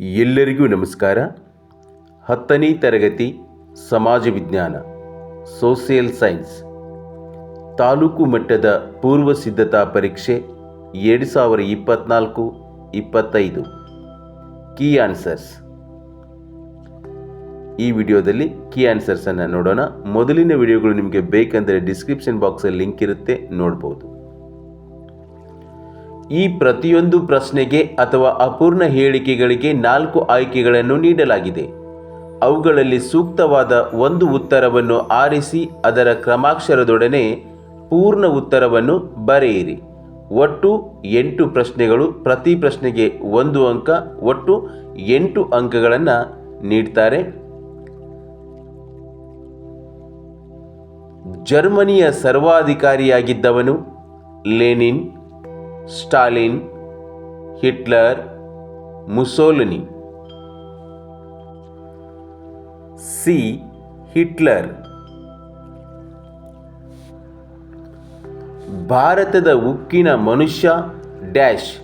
ಎಲ್ಲರಿಗೂ ನಮಸ್ಕಾರ. ಹತ್ತನೇ ತರಗತಿ ಸಮಾಜ ವಿಜ್ಞಾನ, ಸೋಷಿಯಲ್ ಸೈನ್ಸ್. ತಾಲೂಕು ಮಟ್ಟದ ಪೂರ್ವ ಸಿದ್ಧತಾ ಪರೀಕ್ಷೆ ಎರಡು ಸಾವಿರ ಇಪ್ಪತ್ತ್ನಾಲ್ಕು ಇಪ್ಪತ್ತೈದು. ಕೀ ಆನ್ಸರ್ಸ್ ಈ ವಿಡಿಯೋದಲ್ಲಿ ಕೀ ಆನ್ಸರ್ಸನ್ನು ನೋಡೋಣ. ಮೊದಲಿನ ವಿಡಿಯೋಗಳು ನಿಮಗೆ ಬೇಕೆಂದರೆ ಡಿಸ್ಕ್ರಿಪ್ಷನ್ ಬಾಕ್ಸಲ್ಲಿ ಲಿಂಕ್ ಇರುತ್ತೆ, ನೋಡ್ಬೋದು. ಈ ಪ್ರತಿಯೊಂದು ಪ್ರಶ್ನೆಗೆ ಅಥವಾ ಅಪೂರ್ಣ ಹೇಳಿಕೆಗಳಿಗೆ ನಾಲ್ಕು ಆಯ್ಕೆಗಳನ್ನು ನೀಡಲಾಗಿದೆ. ಅವುಗಳಲ್ಲಿ ಸೂಕ್ತವಾದ ಒಂದು ಉತ್ತರವನ್ನು ಆರಿಸಿ ಅದರ ಕ್ರಮಾಕ್ಷರದೊಡನೆ ಪೂರ್ಣ ಉತ್ತರವನ್ನು ಬರೆಯಿರಿ. ಒಟ್ಟು ಎಂಟು ಪ್ರಶ್ನೆಗಳು ಪ್ರತಿ ಪ್ರಶ್ನೆಗೆ ಒಂದು ಅಂಕ, ಒಟ್ಟು ಎಂಟು ಅಂಕಗಳನ್ನು ನೀಡ್ತಾರೆ. ಜರ್ಮನಿಯ ಸರ್ವಾಧಿಕಾರಿಯಾಗಿದ್ದವನು Lenin. Stalin, Hitler, Mussolini. C. Hitler. ಭಾರತದ ಉಕ್ಕಿನ ಮನುಷ್ಯ dash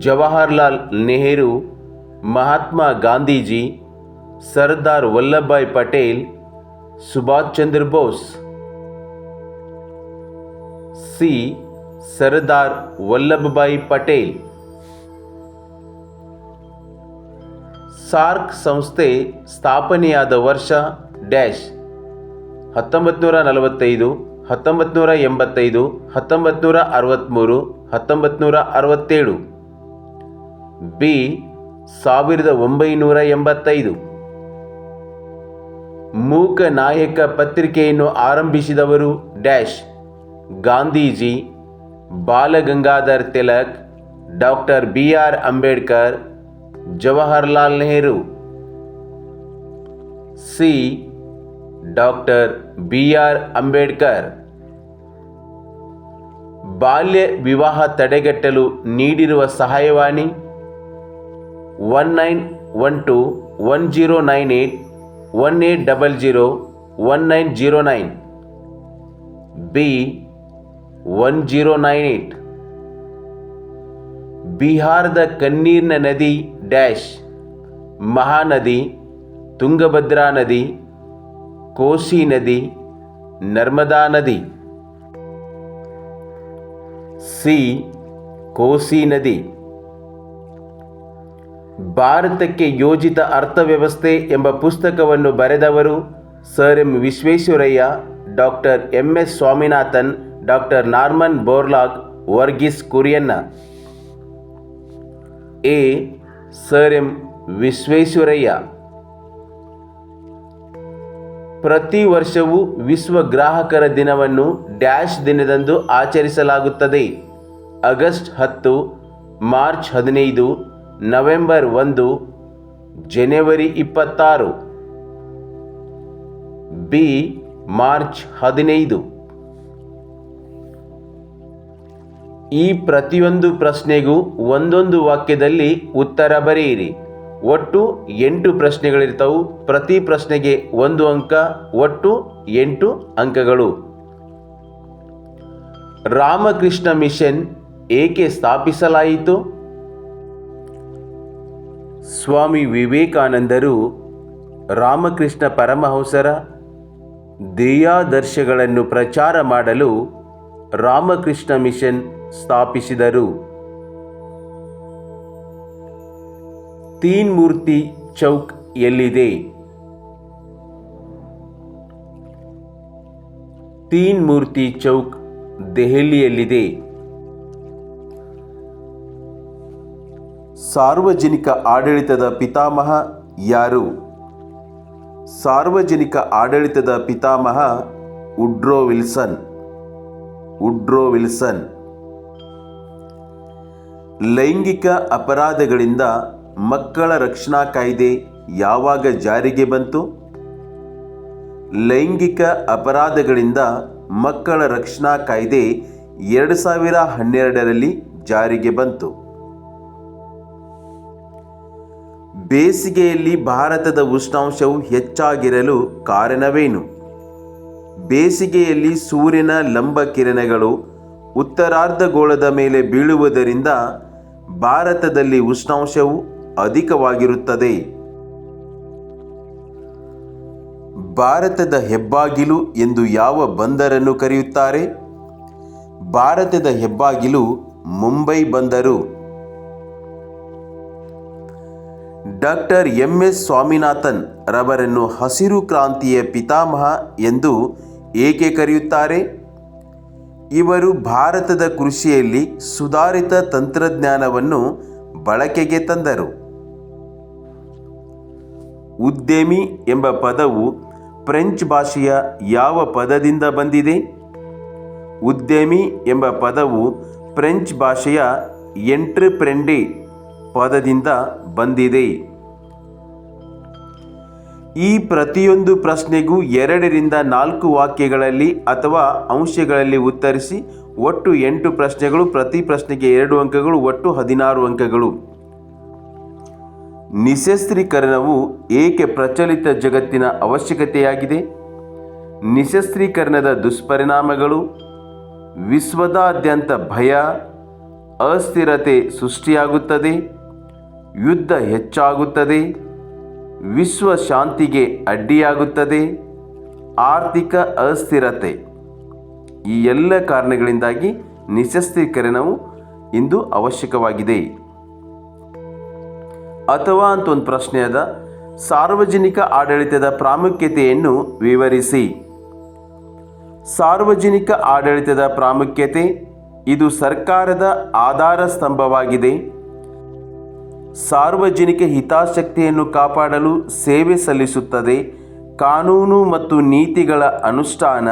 Jawaharlal Nehru, Mahatma Gandhiji, Sardar Vallabhbhai Patel, Subhash Chandra Bose. C. Sardar Vallabhbhai Patel. SAARC ಸಂಸ್ಥೆ ಸ್ಥಾಪನೆಯಾದ ವರ್ಷ ಡ್ಯಾಶ್. ಹತ್ತೊಂಬತ್ತು ನೂರ ನಲವತ್ತೈದು ಹತ್ತೊಂಬತ್ತು ನೂರ ಎಂಬತ್ತೈದು ಹತ್ತೊಂಬತ್ತು ನೂರ ಅರವತ್ತ್ಮೂರು ಹತ್ತೊಂಬತ್ತು ನೂರ ಅರವತ್ತೇಳು ಬಿ, ಸಾವಿರದ ಒಂಬೈನೂರ ಎಂಬತ್ತೈದು ಮೂಕ ನಾಯಕ ಪತ್ರಿಕೆಯನ್ನು ಆರಂಭಿಸಿದವರು dash. Gandhiji Balagangadhar Tilak, doctor B R Ambedkar, Jawaharlal Nehru. C. Doctor B R Ambedkar. ಬಾಲ್ಯ ವಿವಾಹ ತಡೆಗಟ್ಟಲು ನೀಡಿರುವ ಸಹಾಯವಾಣಿ one nine one two one zero nine eight one eight double zero one nine zero nine. B. One zero nine eight ಬಿಹಾರದ ಕಣ್ಣೀರ್ನ ನದಿ dash, ಮಹಾನದಿ, ತುಂಗಭದ್ರಾ ನದಿ, ಕೋಸಿ ನದಿ, ನರ್ಮದಾ ನದಿ. ಸಿ, ಕೋಸಿ ನದಿ. ಭಾರತಕ್ಕೆ ಯೋಜಿತ ಅರ್ಥವ್ಯವಸ್ಥೆ ಎಂಬ ಪುಸ್ತಕವನ್ನು ಬರೆದವರು sir M Visvesvaraya, doctor M S Swaminathan doctor Norman Borlaug Varghese ಕುರಿಯನ್ನ ಎ. Sir M. ವಿಶ್ವೇಶ್ವರಯ್ಯ ಪ್ರತಿ ವರ್ಷವೂ ವಿಶ್ವ ಗ್ರಾಹಕರ ದಿನವನ್ನು ಡ್ಯಾಶ್ ದಿನದಂದು ಆಚರಿಸಲಾಗುತ್ತದೆ. ಆಗಸ್ಟ್ ಹತ್ತು, ಮಾರ್ಚ್ ಹದಿನೈದು, ನವೆಂಬರ್ ಒಂದು, ಜನವರಿ ಇಪ್ಪತ್ತಾರು. ಬಿ. ಮಾರ್ಚ್ ಹದಿನೈದು. ಈ ಪ್ರತಿಯೊಂದು ಪ್ರಶ್ನೆಗೂ ಒಂದೊಂದು ವಾಕ್ಯದಲ್ಲಿ ಉತ್ತರ ಬರೆಯಿರಿ. ಒಟ್ಟು ಎಂಟು ಪ್ರಶ್ನೆಗಳಿರ್ತವು. ಪ್ರತಿ ಪ್ರಶ್ನೆಗೆ ಒಂದು ಅಂಕ, ಒಟ್ಟು ಎಂಟು ಅಂಕಗಳು. ರಾಮಕೃಷ್ಣ ಮಿಷನ್ ಏಕೆ ಸ್ಥಾಪಿಸಲಾಯಿತು? ಸ್ವಾಮಿ ವಿವೇಕಾನಂದರು ರಾಮಕೃಷ್ಣ ಪರಮಹಂಸರ ದೇಯಾದರ್ಶಗಳನ್ನು ಪ್ರಚಾರ ಮಾಡಲು ರಾಮಕೃಷ್ಣ ಮಿಷನ್ ಸ್ಥಾಪಿಸಿದರು. ತೀನ್ ಮೂರ್ತಿ ಚೌಕ್ ಎಲ್ಲಿದೆ? ತೀನ್ ಮೂರ್ತಿ ಚೌಕ್ ದೆಹಲಿಯಲ್ಲಿದೆ. ಸಾರ್ವಜನಿಕ ಆಡಳಿತದ ಪಿತಾಮಹ ಯಾರು? ಸಾರ್ವಜನಿಕ ಆಡಳಿತದ ಪಿತಾಮಹ ಉಡ್ರೋ ವಿಲ್ಸನ್. ಉಡ್ರೋ ವಿಲ್ಸನ್. ಲೈಂಗಿಕ ಅಪರಾಧಗಳಿಂದ ಮಕ್ಕಳ ರಕ್ಷಣಾ ಕಾಯ್ದೆ ಯಾವಾಗ ಜಾರಿಗೆ ಬಂತು? ಲೈಂಗಿಕ ಅಪರಾಧಗಳಿಂದ ಮಕ್ಕಳ ರಕ್ಷಣಾ ಕಾಯ್ದೆ ಎರಡು ಸಾವಿರ ಹನ್ನೆರಡರಲ್ಲಿ ಜಾರಿಗೆ ಬಂತು. ಬೇಸಿಗೆಯಲ್ಲಿ ಭಾರತದ ಉಷ್ಣಾಂಶವು ಹೆಚ್ಚಾಗಿರಲು ಕಾರಣವೇನು? ಬೇಸಿಗೆಯಲ್ಲಿ ಸೂರ್ಯನ ಲಂಬ ಕಿರಣಗಳು ಉತ್ತರಾರ್ಧಗೋಳದ ಮೇಲೆ ಬೀಳುವುದರಿಂದ ಭಾರತದಲ್ಲಿ ಉಷ್ಣಾಂಶವು ಅಧಿಕವಾಗಿರುತ್ತದೆ. ಭಾರತದ ಹೆಬ್ಬಾಗಿಲು ಎಂದು ಯಾವ ಬಂದರನ್ನು ಕರೆಯುತ್ತಾರೆ? ಭಾರತದ ಹೆಬ್ಬಾಗಿಲು ಮುಂಬೈ ಬಂದರು. ಡಾಕ್ಟರ್ ಎಂ ಎಸ್ ಸ್ವಾಮಿನಾಥನ್ ರವರನ್ನು ಹಸಿರು ಕ್ರಾಂತಿಯ ಪಿತಾಮಹ ಎಂದು ಏಕೆ ಕರೆಯುತ್ತಾರೆ? ಇವರು ಭಾರತದ ಕೃಷಿಯಲ್ಲಿ ಸುಧಾರಿತ ತಂತ್ರಜ್ಞಾನವನ್ನು ಬಳಕೆಗೆ ತಂದರು. ಉದ್ಯಮಿ ಎಂಬ ಪದವು ಫ್ರೆಂಚ್ ಭಾಷೆಯ ಯಾವ ಪದದಿಂದ ಬಂದಿದೆ? ಉದ್ಯಮಿ ಎಂಬ ಪದವು ಫ್ರೆಂಚ್ ಭಾಷೆಯ ಎಂಟ್ರಿಪ್ರೆಂಡಿ ಪದದಿಂದ ಬಂದಿದೆ. ಈ ಪ್ರತಿಯೊಂದು ಪ್ರಶ್ನೆಗೂ ಎರಡರಿಂದ ನಾಲ್ಕು ವಾಕ್ಯಗಳಲ್ಲಿ ಅಥವಾ ಅಂಶಗಳಲ್ಲಿ ಉತ್ತರಿಸಿ ಒಟ್ಟು ಎಂಟು ಪ್ರಶ್ನೆಗಳು, ಪ್ರತಿ ಪ್ರಶ್ನೆಗೆ ಎರಡು ಅಂಕಗಳು, ಒಟ್ಟು ಹದಿನಾರು ಅಂಕಗಳು. ನಿಶಸ್ತ್ರೀಕರಣವು ಏಕೆ ಪ್ರಚಲಿತ ಜಗತ್ತಿನ ಅವಶ್ಯಕತೆಯಾಗಿದೆ? ನಿಶಸ್ತ್ರೀಕರಣದ ದುಷ್ಪರಿಣಾಮಗಳು, ವಿಶ್ವದಾದ್ಯಂತ ಭಯ, ಅಸ್ಥಿರತೆ ಸೃಷ್ಟಿಯಾಗುತ್ತದೆ, ಯುದ್ಧ ಹೆಚ್ಚಾಗುತ್ತದೆ ವಿಶ್ವ ಶಾಂತಿಗೆ ಅಡ್ಡಿಯಾಗುತ್ತದೆ. ಆರ್ಥಿಕ ಅಸ್ಥಿರತೆ. ಈ ಎಲ್ಲ ಕಾರಣಗಳಿಂದಾಗಿ ನಿಶಸ್ತ್ರೀಕರಣವು ಇಂದು ಅವಶ್ಯಕವಾಗಿದೆ. ಅಥವಾ ಅಂತ ಒಂದು ಪ್ರಶ್ನೆ ಅದ ಸಾರ್ವಜನಿಕ ಆಡಳಿತದ ಪ್ರಾಮುಖ್ಯತೆಯನ್ನು ವಿವರಿಸಿ. ಸಾರ್ವಜನಿಕ ಆಡಳಿತದ ಪ್ರಾಮುಖ್ಯತೆ ಇದು ಸರ್ಕಾರದ ಆಧಾರ ಸ್ತಂಭವಾಗಿದೆ. ಸಾರ್ವಜನಿಕ ಹಿತಾಸಕ್ತಿಯನ್ನು ಕಾಪಾಡಲು ಸೇವೆ ಸಲ್ಲಿಸುತ್ತದೆ. ಕಾನೂನು ಮತ್ತು ನೀತಿಗಳ ಅನುಷ್ಠಾನ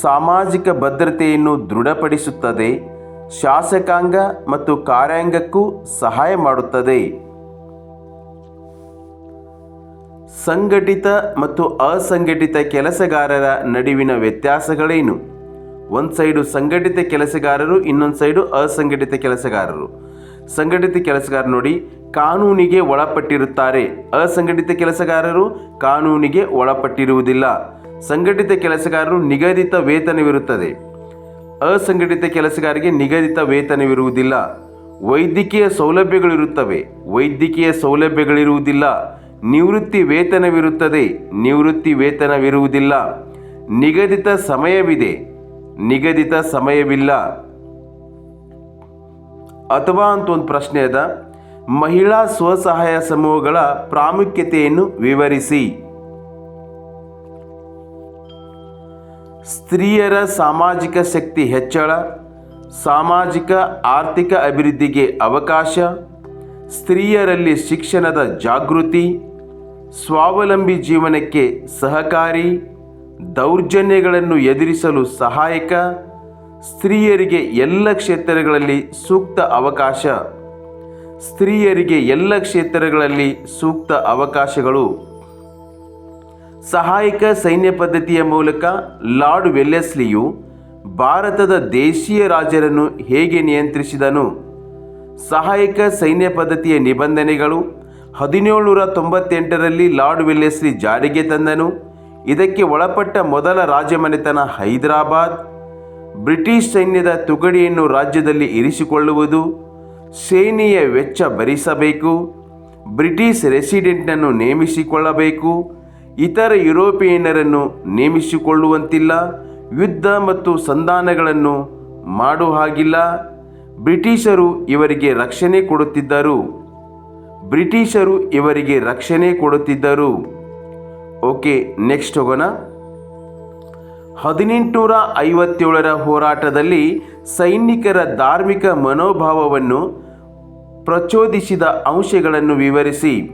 ಸಾಮಾಜಿಕ ಭದ್ರತೆಯನ್ನು ದೃಢಪಡಿಸುತ್ತದೆ. ಶಾಸಕಾಂಗ ಮತ್ತು ಕಾರ್ಯಾಂಗಕ್ಕೂ ಸಹಾಯ ಮಾಡುತ್ತದೆ. ಸಂಘಟಿತ ಮತ್ತು ಅಸಂಘಟಿತ ಕೆಲಸಗಾರರ ನಡುವಿನ ವ್ಯತ್ಯಾಸಗಳೇನು? ಒಂದು ಸೈಡು ಸಂಘಟಿತ ಕೆಲಸಗಾರರು, ಇನ್ನೊಂದು ಸೈಡು ಅಸಂಘಟಿತ ಕೆಲಸಗಾರರು. ಸಂಘಟಿತ ಕೆಲಸಗಾರ ನೋಡಿ ಕಾನೂನಿಗೆ ಒಳಪಟ್ಟಿರುತ್ತಾರೆ. ಅಸಂಘಟಿತ ಕೆಲಸಗಾರರು ಕಾನೂನಿಗೆ ಒಳಪಟ್ಟಿರುವುದಿಲ್ಲ. ಸಂಘಟಿತ ಕೆಲಸಗಾರರು ನಿಗದಿತ ವೇತನವಿರುತ್ತದೆ. ಅಸಂಘಟಿತ ಕೆಲಸಗಾರರಿಗೆ ನಿಗದಿತ ವೇತನವಿರುವುದಿಲ್ಲ. ವೈದ್ಯಕೀಯ ಸೌಲಭ್ಯಗಳಿರುತ್ತವೆ. ವೈದ್ಯಕೀಯ ಸೌಲಭ್ಯಗಳಿರುವುದಿಲ್ಲ. ನಿವೃತ್ತಿ ವೇತನವಿರುತ್ತದೆ. ನಿವೃತ್ತಿ ವೇತನವಿರುವುದಿಲ್ಲ. ನಿಗದಿತ ಸಮಯವಿದೆ. ನಿಗದಿತ ಸಮಯವಿಲ್ಲ. ಅಥವಾ ಅಂತ ಒಂದು ಪ್ರಶ್ನೆ ಅದ. ಮಹಿಳಾ ಸ್ವಸಹಾಯ ಸಮೂಹಗಳ ಪ್ರಾಮುಖ್ಯತೆಯನ್ನು ವಿವರಿಸಿ. ಸ್ತ್ರೀಯರ ಸಾಮಾಜಿಕ ಶಕ್ತಿ ಹೆಚ್ಚಳ, ಸಾಮಾಜಿಕ ಆರ್ಥಿಕ ಅಭಿವೃದ್ಧಿಗೆ ಅವಕಾಶ, ಸ್ತ್ರೀಯರಲ್ಲಿ ಶಿಕ್ಷಣದ ಜಾಗೃತಿ, ಸ್ವಾವಲಂಬಿ ಜೀವನಕ್ಕೆ ಸಹಕಾರಿ, ದೌರ್ಜನ್ಯಗಳನ್ನು ಎದುರಿಸಲು ಸಹಾಯಕ ಸ್ತ್ರೀಯರಿಗೆ ಎಲ್ಲ ಕ್ಷೇತ್ರಗಳಲ್ಲಿ ಸೂಕ್ತ ಅವಕಾಶ. ಸ್ತ್ರೀಯರಿಗೆ ಎಲ್ಲ ಕ್ಷೇತ್ರಗಳಲ್ಲಿ ಸೂಕ್ತ ಅವಕಾಶಗಳು. ಸಹಾಯಕ ಸೈನ್ಯ ಪದ್ಧತಿಯ ಮೂಲಕ ಲಾರ್ಡ್ ವೆಲ್ಲೆಸ್ಲಿಯು ಭಾರತದ ದೇಶೀಯ ರಾಜರನ್ನು ಹೇಗೆ ನಿಯಂತ್ರಿಸಿದನು. ಸಹಾಯಕ ಸೈನ್ಯ ಪದ್ಧತಿಯ ನಿಬಂಧನೆಗಳು ಹದಿನೇಳುನೂರ ತೊಂಬತ್ತೆಂಟರಲ್ಲಿ ಲಾರ್ಡ್ ವೆಲ್ಲೆಸ್ಲಿ ಜಾರಿಗೆ ತಂದನು. ಇದಕ್ಕೆ ಒಳಪಟ್ಟ ಮೊದಲ ರಾಜಮನೆತನ ಹೈದರಾಬಾದ್. ಬ್ರಿಟಿಷ್ ಸೈನ್ಯದ ತುಗಡಿಯನ್ನು ರಾಜ್ಯದಲ್ಲಿ ಇರಿಸಿಕೊಳ್ಳುವುದು, ಸೇನೆಯ ವೆಚ್ಚ ಭರಿಸಬೇಕು, ಬ್ರಿಟಿಷ್ ರೆಸಿಡೆಂಟನ್ನು ನೇಮಿಸಿಕೊಳ್ಳಬೇಕು, ಇತರ ಯುರೋಪಿಯನ್ನರನ್ನು ನೇಮಿಸಿಕೊಳ್ಳುವಂತಿಲ್ಲ, ಯುದ್ಧ ಮತ್ತು ಸಂಧಾನಗಳನ್ನು ಮಾಡುವ ಹಾಗಿಲ್ಲ, ಬ್ರಿಟಿಷರು ಇವರಿಗೆ ರಕ್ಷಣೆ ಕೊಡುತ್ತಿದ್ದರು, ಬ್ರಿಟಿಷರು ಇವರಿಗೆ ರಕ್ಷಣೆ ಕೊಡುತ್ತಿದ್ದರು. ಓಕೆ, ನೆಕ್ಸ್ಟ್ ಹೋಗೋಣ. ಹದಿನೆಂಟುನೂರ ಐವತ್ತೇಳರ ಹೋರಾಟದಲ್ಲಿ ಸೈನಿಕರ ಧಾರ್ಮಿಕ ಮನೋಭಾವವನ್ನು ಪ್ರಚೋದಿಸಿದ ಅಂಶಗಳನ್ನು ವಿವರಿಸಿ.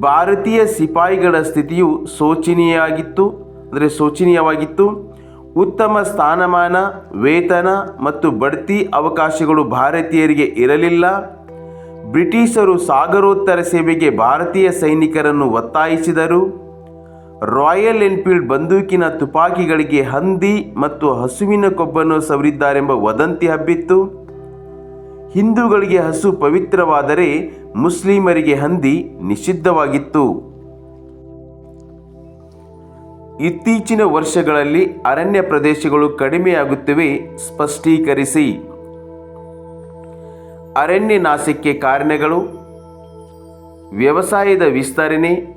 ಭಾರತೀಯ ಸಿಪಾಯಿಗಳ ಸ್ಥಿತಿಯು ಶೋಚನೀಯಾಗಿತ್ತು ಅಂದರೆ ಶೋಚನೀಯವಾಗಿತ್ತು. ಉತ್ತಮ ಸ್ಥಾನಮಾನ, ವೇತನ ಮತ್ತು ಬಡ್ತಿ ಅವಕಾಶಗಳು ಭಾರತೀಯರಿಗೆ ಇರಲಿಲ್ಲ. ಬ್ರಿಟಿಷರು ಸಾಗರೋತ್ತರ ಸೇವೆಗೆ ಭಾರತೀಯ ಸೈನಿಕರನ್ನು ಒತ್ತಾಯಿಸಿದರು. ರಾಯಲ್ ಎನ್ಫೀಲ್ಡ್ ಬಂದೂಕಿನ ತುಪಾಕಿಗಳಿಗೆ ಹಂದಿ ಮತ್ತು ಹಸುವಿನ ಕೊಬ್ಬನ್ನು ಸವರಿದ್ದಾರೆಂಬ ವದಂತಿ ಹಬ್ಬಿತ್ತು. ಹಿಂದೂಗಳಿಗೆ ಹಸು ಪವಿತ್ರವಾದರೆ ಮುಸ್ಲಿಮರಿಗೆ ಹಂದಿ ನಿಷಿದ್ಧವಾಗಿತ್ತು. ಇತ್ತೀಚಿನ ವರ್ಷಗಳಲ್ಲಿ ಅರಣ್ಯ ಪ್ರದೇಶಗಳು ಕಡಿಮೆಯಾಗುತ್ತಿವೆ, ಸ್ಪಷ್ಟೀಕರಿಸಿ. ಅರಣ್ಯ ನಾಶಕ್ಕೆ ಕಾರಣಗಳು. ವ್ಯವಸಾಯದ ವಿಸ್ತರಣೆ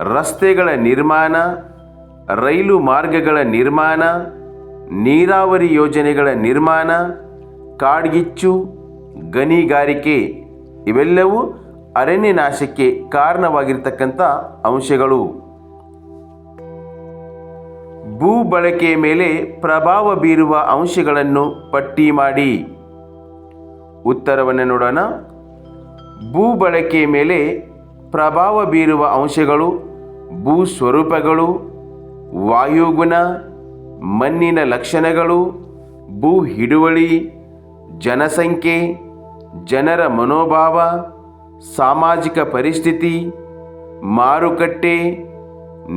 ರಸ್ತೆಗಳ ನಿರ್ಮಾಣ, ರೈಲು ಮಾರ್ಗಗಳ ನಿರ್ಮಾಣ, ನೀರಾವರಿ ಯೋಜನೆಗಳ ನಿರ್ಮಾಣ, ಕಾಡ್ಗಿಚ್ಚು, ಗಣಿಗಾರಿಕೆ ಇವೆಲ್ಲವೂ ಅರಣ್ಯ ನಾಶಕ್ಕೆ ಕಾರಣವಾಗಿರ್ತಕ್ಕಂಥ ಅಂಶಗಳು. ಭೂ ಬಳಕೆಯ ಮೇಲೆ ಪ್ರಭಾವ ಬೀರುವ ಅಂಶಗಳನ್ನು ಪಟ್ಟಿ ಮಾಡಿ. ಉತ್ತರವನ್ನು ನೋಡೋಣ. ಭೂ ಬಳಕೆಯ ಮೇಲೆ ಪ್ರಭಾವ ಬೀರುವ ಅಂಶಗಳು ಭೂ ಸ್ವರೂಪಗಳು ವಾಯುಗುಣ, ಮಣ್ಣಿನ ಲಕ್ಷಣಗಳು, ಭೂ ಹಿಡುವಳಿ, ಜನಸಂಖ್ಯೆ, ಜನರ ಮನೋಭಾವ, ಸಾಮಾಜಿಕ ಪರಿಸ್ಥಿತಿ, ಮಾರುಕಟ್ಟೆ,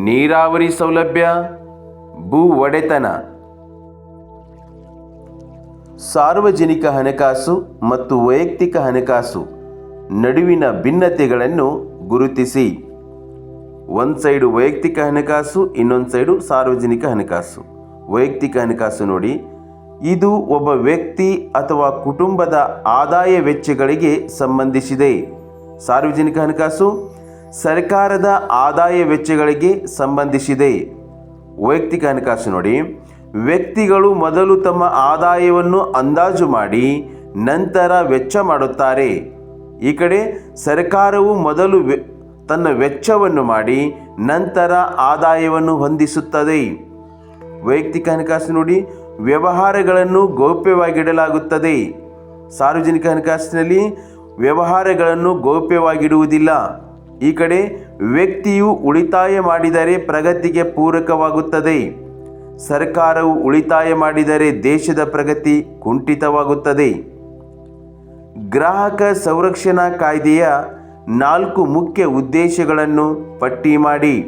ನೀರಾವರಿ ಸೌಲಭ್ಯ, ಭೂ ಒಡೆತನ. ಸಾರ್ವಜನಿಕ ಹಣಕಾಸು ಮತ್ತು ವೈಯಕ್ತಿಕ ಹಣಕಾಸು ನಡುವಿನ ಭಿನ್ನತೆಗಳನ್ನು ಗುರುತಿಸಿ. ಒಂದು ಸೈಡು ವೈಯಕ್ತಿಕ ಹಣಕಾಸು, ಇನ್ನೊಂದು ಸೈಡು ಸಾರ್ವಜನಿಕ ಹಣಕಾಸು. ವೈಯಕ್ತಿಕ ಹಣಕಾಸು ನೋಡಿ, ಇದು ಒಬ್ಬ ವ್ಯಕ್ತಿ ಅಥವಾ ಕುಟುಂಬದ ಆದಾಯ ವೆಚ್ಚಗಳಿಗೆ ಸಂಬಂಧಿಸಿದೆ. ಸಾರ್ವಜನಿಕ ಹಣಕಾಸು ಸರ್ಕಾರದ ಆದಾಯ ವೆಚ್ಚಗಳಿಗೆ ಸಂಬಂಧಿಸಿದೆ. ವೈಯಕ್ತಿಕ ಹಣಕಾಸು ನೋಡಿ, ವ್ಯಕ್ತಿಗಳು ಮೊದಲು ತಮ್ಮ ಆದಾಯವನ್ನು ಅಂದಾಜು ಮಾಡಿ, ನಂತರ ವೆಚ್ಚ ಮಾಡುತ್ತಾರೆ. ಈ ಕಡೆ ಸರ್ಕಾರವು ಮೊದಲು ತನ್ನ ವೆಚ್ಚವನ್ನು ಮಾಡಿ ನಂತರ ಆದಾಯವನ್ನು ಹೊಂದಿಸುತ್ತದೆ. ವೈಯಕ್ತಿಕ ಹಣಕಾಸು ನೋಡಿ, ವ್ಯವಹಾರಗಳನ್ನು ಗೌಪ್ಯವಾಗಿಡಲಾಗುತ್ತದೆ. ಸಾರ್ವಜನಿಕ ಹಣಕಾಸಿನಲ್ಲಿ ವ್ಯವಹಾರಗಳನ್ನು ಗೌಪ್ಯವಾಗಿಡುವುದಿಲ್ಲ. ಈ ಕಡೆ ವ್ಯಕ್ತಿಯು ಉಳಿತಾಯ ಮಾಡಿದರೆ ಪ್ರಗತಿಗೆ ಪೂರಕವಾಗುತ್ತದೆ. ಸರ್ಕಾರವು ಉಳಿತಾಯ ಮಾಡಿದರೆ ದೇಶದ ಪ್ರಗತಿ ಕುಂಠಿತವಾಗುತ್ತದೆ. ಗ್ರಾಹಕ ಸಂರಕ್ಷಣಾ ಕಾಯ್ದೆಯ ನಾಲ್ಕು ಮುಖ್ಯ ಉದ್ದೇಶಗಳನ್ನು ಪಟ್ಟಿ ಮಾಡಿ.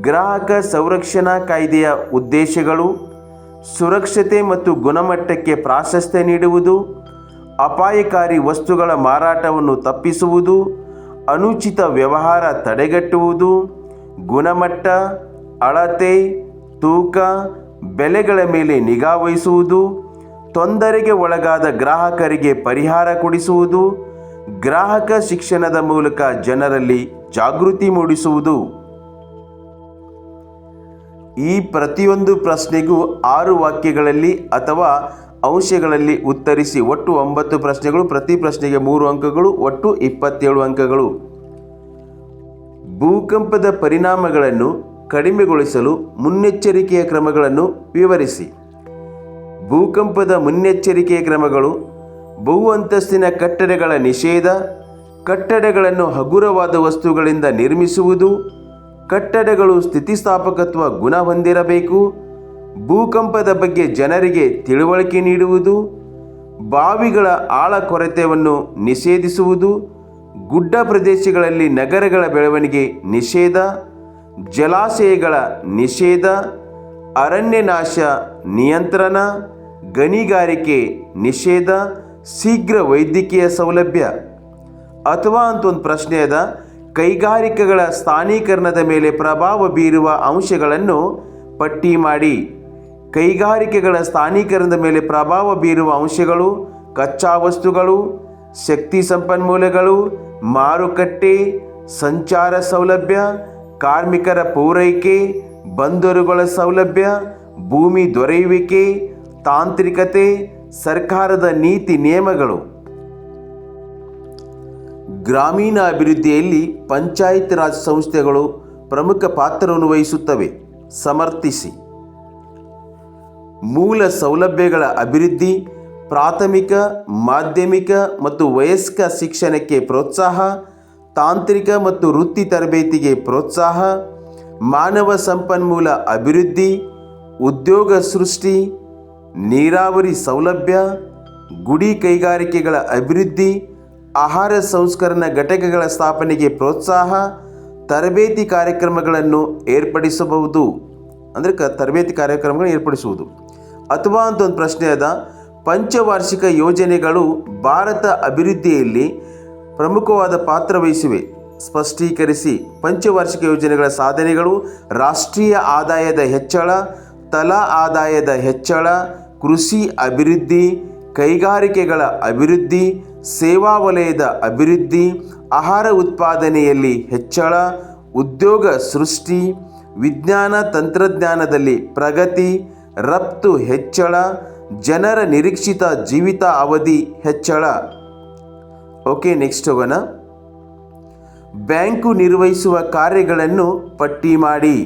ಗ್ರಾಹಕ ಸಂರಕ್ಷಣಾ ಕಾಯ್ದೆಯ ಉದ್ದೇಶಗಳು ಸುರಕ್ಷತೆ ಮತ್ತು ಗುಣಮಟ್ಟಕ್ಕೆ ಪ್ರಾಶಸ್ತ್ಯ ನೀಡುವುದು, ಅಪಾಯಕಾರಿ ವಸ್ತುಗಳ ಮಾರಾಟವನ್ನು ತಪ್ಪಿಸುವುದು, ಅನುಚಿತ ವ್ಯವಹಾರ ತಡೆಗಟ್ಟುವುದು, ಗುಣಮಟ್ಟ, ಅಳತೆ, ತೂಕ, ಬೆಲೆಗಳ ಮೇಲೆ ನಿಗಾ ವಹಿಸುವುದು ತೊಂದರೆಗೆ ಒಳಗಾದ ಗ್ರಾಹಕರಿಗೆ ಪರಿಹಾರ ಕೊಡಿಸುವುದು, ಗ್ರಾಹಕ ಶಿಕ್ಷಣದ ಮೂಲಕ ಜನರಲ್ಲಿ ಜಾಗೃತಿ ಮೂಡಿಸುವುದು. ಈ ಪ್ರತಿಯೊಂದು ಪ್ರಶ್ನೆಗೂ ಆರು ವಾಕ್ಯಗಳಲ್ಲಿ ಅಥವಾ ಅಂಶಗಳಲ್ಲಿ ಉತ್ತರಿಸಿ ಒಟ್ಟು ಒಂಬತ್ತು ಪ್ರಶ್ನೆಗಳು, ಪ್ರತಿ ಪ್ರಶ್ನೆಗೆ ಮೂರು ಅಂಕಗಳು, ಒಟ್ಟು ಇಪ್ಪತ್ತೇಳು ಅಂಕಗಳು. ಭೂಕಂಪದ ಪರಿಣಾಮಗಳನ್ನು ಕಡಿಮೆಗೊಳಿಸಲು ಮುನ್ನೆಚ್ಚರಿಕೆಯ ಕ್ರಮಗಳನ್ನು ವಿವರಿಸಿ. ಭೂಕಂಪದ ಮುನ್ನೆಚ್ಚರಿಕೆ ಕ್ರಮಗಳು, ಬಹು ಅಂತಸ್ತಿನ ಕಟ್ಟಡಗಳ ನಿಷೇಧ, ಕಟ್ಟಡಗಳನ್ನು ಹಗುರವಾದ ವಸ್ತುಗಳಿಂದ ನಿರ್ಮಿಸುವುದು, ಕಟ್ಟಡಗಳು ಸ್ಥಿತಿಸ್ಥಾಪಕತ್ವ ಗುಣ ಹೊಂದಿರಬೇಕು, ಭೂಕಂಪದ ಬಗ್ಗೆ ಜನರಿಗೆ ತಿಳುವಳಿಕೆ ನೀಡುವುದು, ಬಾವಿಗಳ ಆಳ ಕೊರತೆಯನ್ನು ನಿಷೇಧಿಸುವುದು, ಗುಡ್ಡ ಪ್ರದೇಶಗಳಲ್ಲಿ ನಗರಗಳ ಬೆಳವಣಿಗೆ ನಿಷೇಧ, ಜಲಾಶಯಗಳ ನಿಷೇಧ, ಅರಣ್ಯನಾಶ ನಿಯಂತ್ರಣ ಗಣಿಗಾರಿಕೆ ನಿಷೇಧ, ಶೀಘ್ರ ವೈದ್ಯಕೀಯ ಸೌಲಭ್ಯ. ಅಥವಾ ಅಂತ ಒಂದು ಪ್ರಶ್ನೆ ಅದ, ಕೈಗಾರಿಕೆಗಳ ಸ್ಥಾನೀಕರಣದ ಮೇಲೆ ಪ್ರಭಾವ ಬೀರುವ ಅಂಶಗಳನ್ನು ಪಟ್ಟಿ ಮಾಡಿ. ಕೈಗಾರಿಕೆಗಳ ಸ್ಥಾನೀಕರಣದ ಮೇಲೆ ಪ್ರಭಾವ ಬೀರುವ ಅಂಶಗಳು ಕಚ್ಚಾ ವಸ್ತುಗಳು, ಶಕ್ತಿ ಸಂಪನ್ಮೂಲಗಳು, ಮಾರುಕಟ್ಟೆ, ಸಂಚಾರ ಸೌಲಭ್ಯ, ಕಾರ್ಮಿಕರ ಪೂರೈಕೆ, ಬಂದರುಗಳ ಸೌಲಭ್ಯ, ಭೂಮಿ ದೊರೆಯುವಿಕೆ ತಾಂತ್ರಿಕತೆ, ಸರ್ಕಾರದ ನೀತಿ ನಿಯಮಗಳು. ಗ್ರಾಮೀಣ ಅಭಿವೃದ್ಧಿಯಲ್ಲಿ ಪಂಚಾಯತ್ ರಾಜ್ ಸಂಸ್ಥೆಗಳು ಪ್ರಮುಖ ಪಾತ್ರವನ್ನು ವಹಿಸುತ್ತವೆ. ಸಮರ್ಥಿಸಿ. ಮೂಲ ಸೌಲಭ್ಯಗಳ ಅಭಿವೃದ್ಧಿ, ಪ್ರಾಥಮಿಕ, ಮಾಧ್ಯಮಿಕ ಮತ್ತು ವಯಸ್ಕ ಶಿಕ್ಷಣಕ್ಕೆ ಪ್ರೋತ್ಸಾಹ, ತಾಂತ್ರಿಕ ಮತ್ತು ವೃತ್ತಿ ತರಬೇತಿಗೆ ಪ್ರೋತ್ಸಾಹ, ಮಾನವ ಸಂಪನ್ಮೂಲ ಅಭಿವೃದ್ಧಿ, ಉದ್ಯೋಗ ಸೃಷ್ಟಿ ನೀರಾವರಿ ಸೌಲಭ್ಯ, ಗುಡಿ ಕೈಗಾರಿಕೆಗಳ ಅಭಿವೃದ್ಧಿ, ಆಹಾರ ಸಂಸ್ಕರಣ ಘಟಕಗಳ ಸ್ಥಾಪನೆಗೆ ಪ್ರೋತ್ಸಾಹ, ತರಬೇತಿ ಕಾರ್ಯಕ್ರಮಗಳನ್ನು ಏರ್ಪಡಿಸಬಹುದು. ಅಂದರೆ ಕ, ತರಬೇತಿ ಕಾರ್ಯಕ್ರಮಗಳನ್ನು ಏರ್ಪಡಿಸುವುದು. ಅಥವಾ ಅಂತ ಒಂದು ಪ್ರಶ್ನೆ ಅದ, ಪಂಚವಾರ್ಷಿಕ ಯೋಜನೆಗಳು ಭಾರತ ಅಭಿವೃದ್ಧಿಯಲ್ಲಿ ಪ್ರಮುಖವಾದ ಪಾತ್ರ ವಹಿಸಿವೆ. ಸ್ಪಷ್ಟೀಕರಿಸಿ, ಪಂಚವಾರ್ಷಿಕ ಯೋಜನೆಗಳ ಸಾಧನೆಗಳು ರಾಷ್ಟ್ರೀಯ ಆದಾಯದ ಹೆಚ್ಚಳ, ತಲಾ ಆದಾಯದ ಹೆಚ್ಚಳ ಕೃಷಿ ಅಭಿವೃದ್ಧಿ, ಕೈಗಾರಿಕೆಗಳ ಅಭಿವೃದ್ಧಿ, ಸೇವಾ ವಲಯದ ಅಭಿವೃದ್ಧಿ, ಆಹಾರ ಉತ್ಪಾದನೆಯಲ್ಲಿ ಹೆಚ್ಚಳ, ಉದ್ಯೋಗ ಸೃಷ್ಟಿ, ವಿಜ್ಞಾನ ತಂತ್ರಜ್ಞಾನದಲ್ಲಿ ಪ್ರಗತಿ, ರಫ್ತು ಹೆಚ್ಚಳ, ಜನರ ನಿರೀಕ್ಷಿತ ಜೀವಿತ ಅವಧಿ ಹೆಚ್ಚಳ. ಓಕೆ, ನೆಕ್ಸ್ಟ್ ಹೋಗೋಣ ಬ್ಯಾಂಕು ನಿರ್ವಹಿಸುವ ಕಾರ್ಯಗಳನ್ನು ಪಟ್ಟಿ ಮಾಡಿ.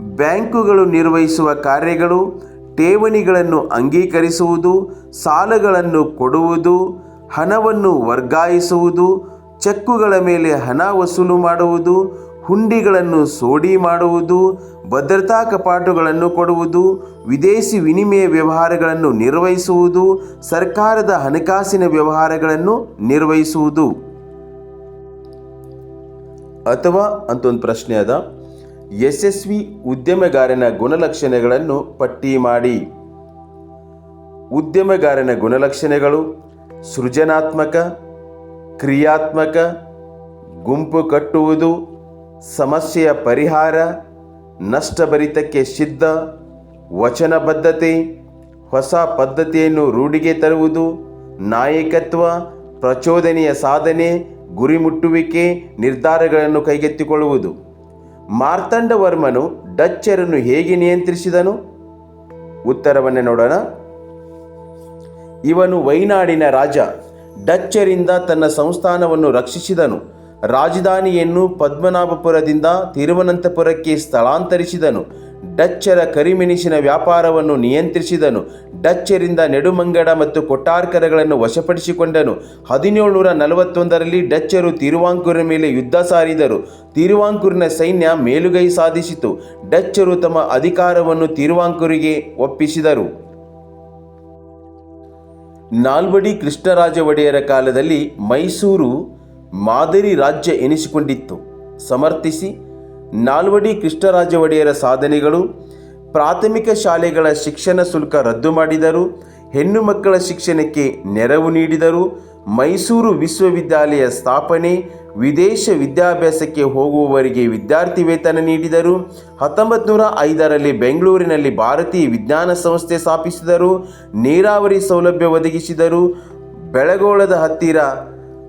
ಬ್ಯಾಂಕುಗಳು ನಿರ್ವಹಿಸುವ ಕಾರ್ಯಗಳು ಠೇವಣಿಗಳನ್ನು ಅಂಗೀಕರಿಸುವುದು, ಸಾಲಗಳನ್ನು ಕೊಡುವುದು, ಹಣವನ್ನು ವರ್ಗಾಯಿಸುವುದು, ಚೆಕ್ಕುಗಳ ಮೇಲೆ ಹಣ ವಸೂಲು ಮಾಡುವುದು, ಹುಂಡಿಗಳನ್ನು ಸೋಡಿ ಮಾಡುವುದು, ಭದ್ರತಾ ಕಪಾಟುಗಳನ್ನು ಕೊಡುವುದು, ವಿದೇಶಿ ವಿನಿಮಯ ವ್ಯವಹಾರಗಳನ್ನು ನಿರ್ವಹಿಸುವುದು, ಸರ್ಕಾರದ ಹಣಕಾಸಿನ ವ್ಯವಹಾರಗಳನ್ನು ನಿರ್ವಹಿಸುವುದು. ಅಥವಾ ಅಂತ ಒಂದು ಪ್ರಶ್ನೆ ಅದ ಯಶಸ್ವಿ ಉದ್ಯಮಗಾರನ ಗುಣಲಕ್ಷಣಗಳನ್ನು ಪಟ್ಟಿ ಮಾಡಿ. ಉದ್ಯಮಗಾರನ ಗುಣಲಕ್ಷಣಗಳು ಸೃಜನಾತ್ಮಕ, ಕ್ರಿಯಾತ್ಮಕ, ಗುಂಪು ಕಟ್ಟುವುದು, ಸಮಸ್ಯೆಯ ಪರಿಹಾರ, ನಷ್ಟಭರಿತಕ್ಕೆ ಸಿದ್ಧ, ವಚನಬದ್ಧತೆ, ಹೊಸ ಪದ್ಧತಿಯನ್ನು ರೂಢಿಗೆ ತರುವುದು, ನಾಯಕತ್ವ, ಪ್ರಚೋದನೆಯ ಸಾಧನೆ ಗುರಿ ಮುಟ್ಟುವಿಕೆ ನಿರ್ಧಾರಗಳನ್ನು ಕೈಗೆತ್ತಿಕೊಳ್ಳುವುದು. ಮಾರ್ತಂಡವರ್ಮನು ಡಚ್ಚರನ್ನು ಹೇಗೆ ನಿಯಂತ್ರಿಸಿದನು? ಉತ್ತರವನ್ನೇ ನೋಡೋಣ. ಇವನು ವೈನಾಡಿನ ರಾಜ, ಡಚ್ಚರಿಂದ ತನ್ನ ಸಂಸ್ಥಾನವನ್ನು ರಕ್ಷಿಸಿದನು. ರಾಜಧಾನಿಯನ್ನು ಪದ್ಮನಾಭಪುರದಿಂದ ತಿರುವನಂತಪುರಕ್ಕೆ ಸ್ಥಳಾಂತರಿಸಿದನು. ಡಚ್ಚರ ಕರಿಮೆಣಸಿನ ವ್ಯಾಪಾರವನ್ನು ನಿಯಂತ್ರಿಸಿದನು. ಡಚ್ಚರಿಂದ ನೆಡುಮಂಗಡ ಮತ್ತು ಕೊಟ್ಟಾರ್ಕರಗಳನ್ನು ವಶಪಡಿಸಿಕೊಂಡನು. ಹದಿನೇಳುನೂರ ನಲವತ್ತೊಂದರಲ್ಲಿ ಡಚ್ಚರು ತಿರುವಾಂಕೂರಿನ ಮೇಲೆ ಯುದ್ಧ ಸಾರಿದರು. ತಿರುವಾಂಕೂರಿನ ಸೈನ್ಯ ಮೇಲುಗೈ ಸಾಧಿಸಿತು. ಡಚ್ಚರು ತಮ್ಮ ಅಧಿಕಾರವನ್ನು ತಿರುವಾಂಕೂರಿಗೆ ಒಪ್ಪಿಸಿದರು. ನಾಲ್ವಡಿ ಕೃಷ್ಣರಾಜ ಒಡೆಯರ ಕಾಲದಲ್ಲಿ ಮೈಸೂರು ಮಾದರಿ ರಾಜ್ಯ ಎನಿಸಿಕೊಂಡಿತ್ತು. ಸಮರ್ಥಿಸಿ ನಾಲ್ವಡಿ ಕೃಷ್ಣರಾಜ ಒಡೆಯರ ಸಾಧನೆಗಳು, ಪ್ರಾಥಮಿಕ ಶಾಲೆಗಳ ಶಿಕ್ಷಣ ಶುಲ್ಕ ರದ್ದು ಮಾಡಿದರು, ಹೆಣ್ಣು ಮಕ್ಕಳ ಶಿಕ್ಷಣಕ್ಕೆ ನೆರವು ನೀಡಿದರು, ಮೈಸೂರು ವಿಶ್ವವಿದ್ಯಾಲಯ ಸ್ಥಾಪನೆ, ವಿದೇಶ ವಿದ್ಯಾಭ್ಯಾಸಕ್ಕೆ ಹೋಗುವವರಿಗೆ ವಿದ್ಯಾರ್ಥಿ ವೇತನ ನೀಡಿದರು ಹತ್ತೊಂಬತ್ತು ನೂರ ಐದರಲ್ಲಿ ಬೆಂಗಳೂರಿನಲ್ಲಿ ಭಾರತೀಯ ವಿಜ್ಞಾನ ಸಂಸ್ಥೆ ಸ್ಥಾಪಿಸಿದರು, ನೀರಾವರಿ ಸೌಲಭ್ಯ ಒದಗಿಸಿದರು, ಬೆಳಗೋಳದ ಹತ್ತಿರ